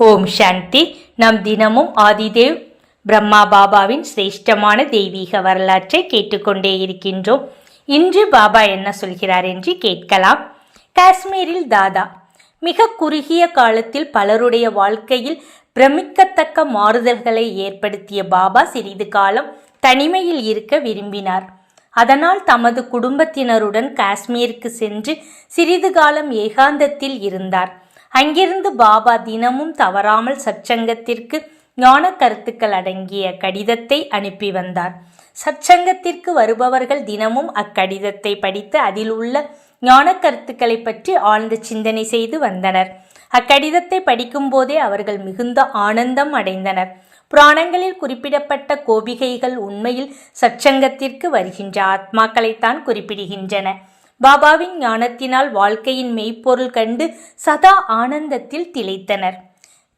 ஓம் சாந்தி. நம் தினமும் ஆதிதேவ் பிரம்மா பாபாவின் சிரேஷ்டமான தெய்வீக வரலாற்றை கேட்டுக்கொண்டே இருக்கின்றோம். இன்று பாபா என்ன சொல்கிறார் என்று கேட்கலாம். காஷ்மீரில் தாதா மிக குறுகிய காலத்தில் பலருடைய வாழ்க்கையில் பிரமிக்கத்தக்க மாறுதல்களை ஏற்படுத்திய பாபா சிறிது காலம் தனிமையில் இருக்க விரும்பினார். அதனால் தமது குடும்பத்தினருடன் காஷ்மீருக்கு சென்று சிறிது காலம் ஏகாந்தத்தில் இருந்தார். அங்கிருந்து பாபா தினமும் தவறாமல் சச்சங்கத்திற்கு ஞான கருத்துக்கள் அடங்கிய கடிதத்தை அனுப்பி வந்தார். சச்சங்கத்திற்கு வருபவர்கள் தினமும் அக்கடிதத்தை படித்து அதில் உள்ள ஞான கருத்துக்களை பற்றி ஆழ்ந்த சிந்தனை செய்து வந்தனர். அக்கடிதத்தை படிக்கும்போதே அவர்கள் மிகுந்த ஆனந்தம் அடைந்தனர். புராணங்களில் குறிப்பிடப்பட்ட கோபிகைகள் உண்மையில் சச்சங்கத்திற்கு வருகின்ற ஆத்மாக்களைத்தான் குறிப்பிடுகின்றன. பாபாவின் ஞானத்தினால் வாழ்க்கையின் மெய்ப்பொருள் கண்டு சதா ஆனந்தத்தில் திளைத்தனர்.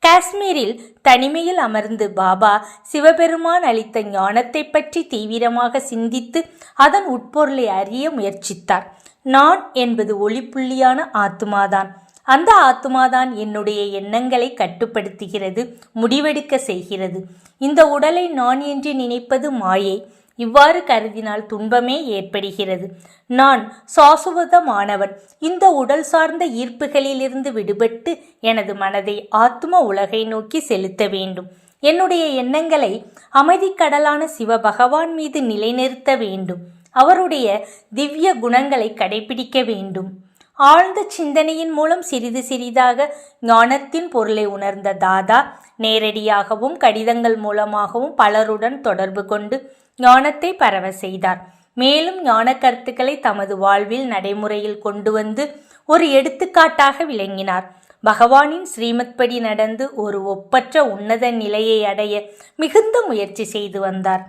காஷ்மீரில் தனிமையில் அமர்ந்து பாபா சிவபெருமான் அளித்த ஞானத்தை பற்றி தீவிரமாக சிந்தித்து அதன் உட்பொருளை அறிய முயற்சித்தார். நான் என்பது ஒளிப்புள்ளியான ஆத்மாதான் அந்த ஆத்மாதான் என்னுடைய எண்ணங்களை கட்டுப்படுத்துகிறது முடிவெடுக்க செய்கிறது. இந்த உடலை நான் என்று நினைப்பது மாயை. இவ்வாறு கருதினால் துன்பமே ஏற்படுகிறது. நான் சாசுவதமானவன். இந்த உடல் சார்ந்த ஈர்ப்புகளிலிருந்து விடுபட்டு எனது மனதை ஆத்ம உலகை நோக்கி செலுத்த வேண்டும். என்னுடைய எண்ணங்களை அமைதிக்கடலான சிவபகவான் மீது நிலைநிறுத்த வேண்டும். அவருடைய திவ்ய குணங்களை கடைபிடிக்க வேண்டும். ஆழ்ந்த சிந்தனையின் மூலம் சிறிது சிறிதாக ஞானத்தின் பொருளை உணர்ந்த தாதா நேரடியாகவும் கடிதங்கள் மூலமாகவும் பலருடன் தொடர்பு கொண்டு ஞானத்தை பரவ செய்தார். மேலும் ஞான கருத்துக்களை தமது வாழ்வில் நடைமுறையில் கொண்டு வந்து ஒரு எடுத்துக்காட்டாக விளங்கினார். பகவானின் ஸ்ரீமத் படி நடந்து ஒரு ஒப்பற்ற உன்னத நிலையை அடைய மிகுந்த முயற்சி செய்து வந்தார்.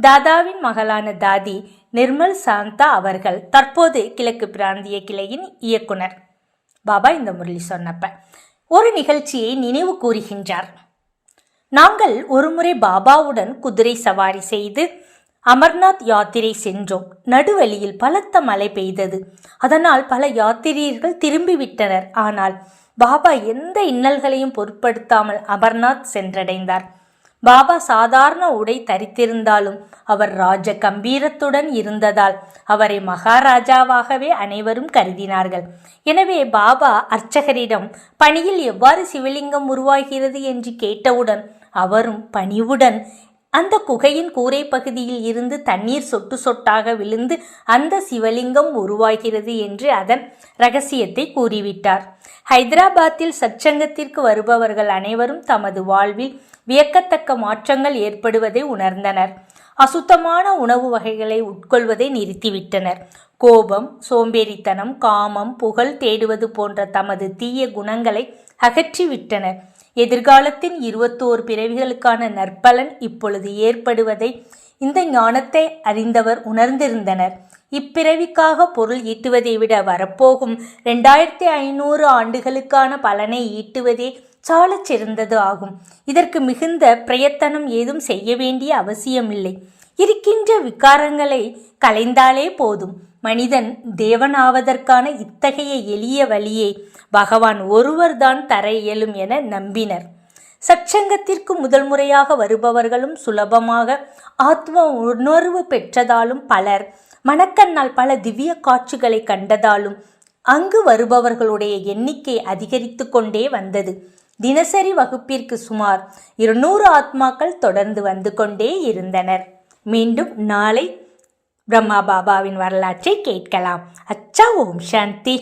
தாதாவின் மகளான தாதி நிர்மல் சாந்தா அவர்கள் தற்போது கிழக்கு பிராந்திய கிளையின் இயக்குனர். பாபா இந்த முரளி சொன்னப்ப ஒரு நிகழ்ச்சியை நினைவு கூறுகின்றார். நாங்கள் ஒருமுறை பாபாவுடன் குதிரை சவாரி செய்து அமர்நாத் யாத்திரை சென்றோம். நடுவழியில் பலத்த மழை பெய்தது. அதனால் பல யாத்திரியர்கள் திரும்பிவிட்டனர். ஆனால் பாபா எந்த இன்னல்களையும் பொருட்படுத்தாமல் அமர்நாத் சென்றடைந்தார். பாபா சாதாரண உடை தரித்திருந்தாலும் அவர் ராஜ கம்பீரத்துடன் இருந்ததால் அவரை மகாராஜாவாகவே அனைவரும் கருதினார்கள். எனவே பாபா அர்ச்சகரிடம் பணியில் எவ்வாறு சிவலிங்கம் உருவாகிறது? என்று கேட்டவுடன் அவரும் பணிவுடன் அந்த குகையின் கூரை பகுதியில் இருந்து தண்ணீர் சொட்டு சொட்டாக விழுந்து அந்த சிவலிங்கம் உருவாகிறது என்று அதன் ரகசியத்தை கூறிவிட்டார். ஹைதராபாத்தில் சச்சங்கத்திற்கு வருபவர்கள் அனைவரும் தமது வாழ்வில் வியக்கத்தக்க மாற்றங்கள் ஏற்படுவதை உணர்ந்தனர். அசுத்தமான உணவு வகைகளை உட்கொள்வதை நிறுத்திவிட்டனர். கோபம் சோம்பேறித்தனம் காமம் புகழ் தேடுவது போன்ற தமது தீய குணங்களை அகற்றிவிட்டனர். எதிர்காலத்தின் இருபத்தோர் பிறவிகளுக்கான நற்பலன் இப்பொழுது ஏற்படுவதை இந்த ஞானத்தை அறிந்தவர் உணர்ந்திருந்தனர். இப்பிறவிக்காக பொருள் ஈட்டுவதை விட வரப்போகும் ரெண்டாயிரத்தி ஐநூறு ஆண்டுகளுக்கான பலனை ஈட்டுவதே சாலச் சிறந்தது ஆகும். இதற்கு மிகுந்த பிரயத்தனம் ஏதும் செய்ய வேண்டிய அவசியமில்லை. இருக்கின்ற விகாரங்களை கலைந்தாலே போதும். மனிதன் தேவனாவதற்கான இத்தகைய எளிய வழியை பகவான் ஒருவர்தான் தர இயலும் என நம்பினர். சச்சங்கத்திற்கு முதல் முறையாக வருபவர்களும் சுலபமாக ஆத்ம உணர்வு பெற்றதாலும் பலர் மணக்கண்ணால் பல திவ்ய காட்சிகளை கண்டதாலும் அங்கு வருபவர்களுடைய எண்ணிக்கை அதிகரித்து கொண்டே வந்தது. தினசரி வகுப்பிற்கு சுமார் இருநூறு ஆத்மாக்கள் தொடர்ந்து வந்து கொண்டே இருந்தனர். மீண்டும் நாளை பிரம்மா பாபாவின் வரலாற்றை கேட்கலாம். அச்சா ஓம் சாந்தி.